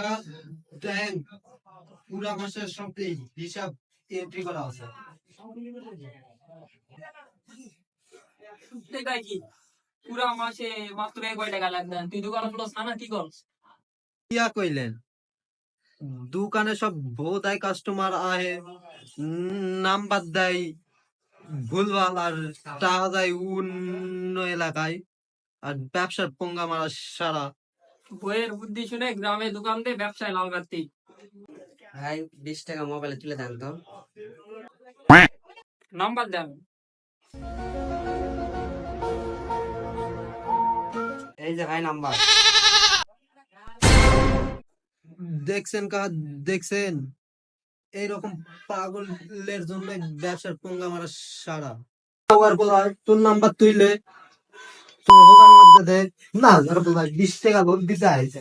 কা দেখেন পুরা মাসের সব হিসাব এন্ট্রি করা আছে। পুরা মাসে মাত্র এক টাকা লাগবে তুই দোকানে কি করস? ইয়া কইলেন দোকানে সব বোধাই কাস্টমার আহে নাম্বার দেয় ভুলভাল আর টাকা দেয় অন্য এলাকায় আর ব্যবসার পঙ্গা মারা সারা বইয়ের বুদ্ধি শুনে গ্রামে দোকান দিয়ে ব্যবসায় লাভ রাখতেই ভাই বিশ টাকা মোবাইলে তুলে দেন তো। নাম্বার দেন। এই যে ভাই নাম্বার। দেখছেন কা দেখছেন? এইরকম পাগলের জন্য ব্যবসার পঙ্গা মারা সারা তোর নাম্বার তুইলে। হোগার মধ্যে না ধরো বিশ টাকা লোক দিতে আইছে